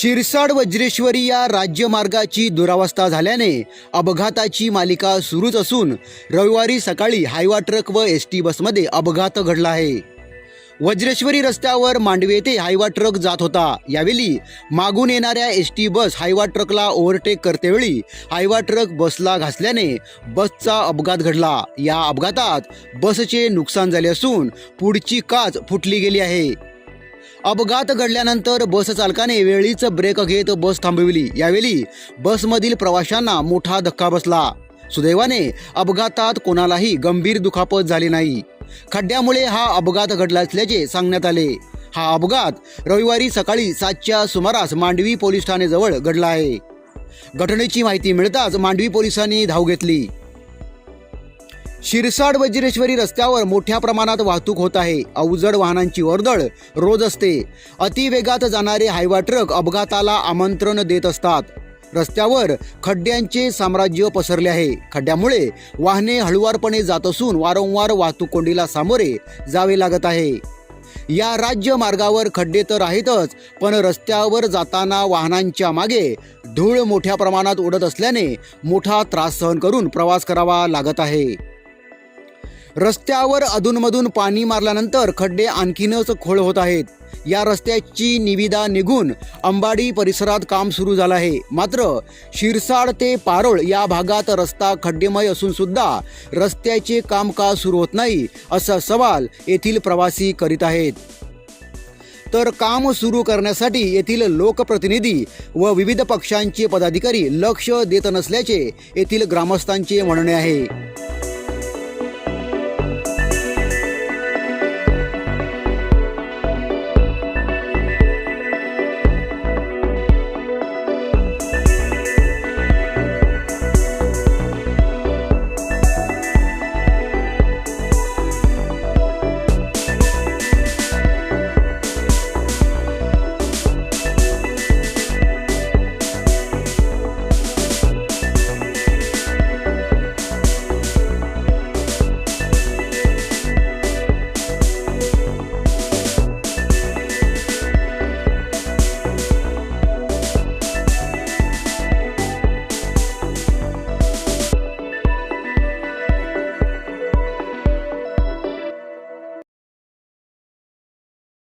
शिरसाड वज्रेश्वरी या राज्यमार्गाची दुरावस्था झाल्याने अपघाताची मालिका सुरूच असून रविवारी सकाळी हायवा ट्रक व एस टी बसमध्ये अपघात घडला आहे. वज्रेश्वरी रस्त्यावर मांडवे येथे हायवा ट्रक जात होता. यावेळी मागून येणाऱ्या एस टी बस हायवा ट्रकला ओव्हरटेक करतेवेळी हायवा ट्रक बसला घासल्याने बसचा अपघात घडला. या अपघातात बसचे नुकसान झाले असून पुढची काच फुटली गेली आहे. अपघात घडल्यानंतर बस चालकाने वेळीच ब्रेक घेत बस थांबविली. यावेळी बसमधील प्रवाशांना मोठा धक्का बसला. सुदैवाने अपघातात कोणालाही गंभीर दुखापत झाली नाही. खड्ड्यामुळे हा अपघात घडला असल्याचे सांगण्यात आले. हा अपघात रविवारी सकाळी सातच्या सुमारास मांडवी पोलीस ठाणेजवळ घडला आहे. घटनेची माहिती मिळताच मांडवी पोलिसांनी धाव घेतली. शिरसाड वज्रेश्वरी रस्त्यावर मोठ्या प्रमाणात वाहतूक होत आहे. अवजड वाहनांची वर्दळ रोज असते. अतिवेगात जाणारे हायवा ट्रक अपघाताला आमंत्रण देत असतात. रस्त्यावर खड्ड्यांचे साम्राज्य पसरले आहे. खड्ड्यामुळे वाहने हळुवारपणे जात असून वारंवार वाहतूक कोंडीला सामोरे जावे लागत आहे. या राज्य मार्गावर खड्डे तर आहेतच पण रस्त्यावर जाताना वाहनांच्या मागे धूळ मोठ्या प्रमाणात उडत असल्याने मोठा त्रास सहन करून प्रवास करावा लागत आहे. रस्त्यावर अधूनमधून पाणी मारल्यानंतर खड्डे आणखीनच खोळ होत आहेत. या रस्त्याची निविदा निघून अंबाडी परिसरात काम सुरू झालं आहे. मात्र शिरसाड ते पारोळ या भागात रस्ता खड्डेमय असून सुद्धा रस्त्याचे काम का सुरू होत नाही असा सवाल येथील प्रवासी करीत आहेत. तर काम सुरू करण्यासाठी येथील लोकप्रतिनिधी व विविध पक्षांचे पदाधिकारी लक्ष देत नसल्याचे येथील ग्रामस्थांचे म्हणणे आहे.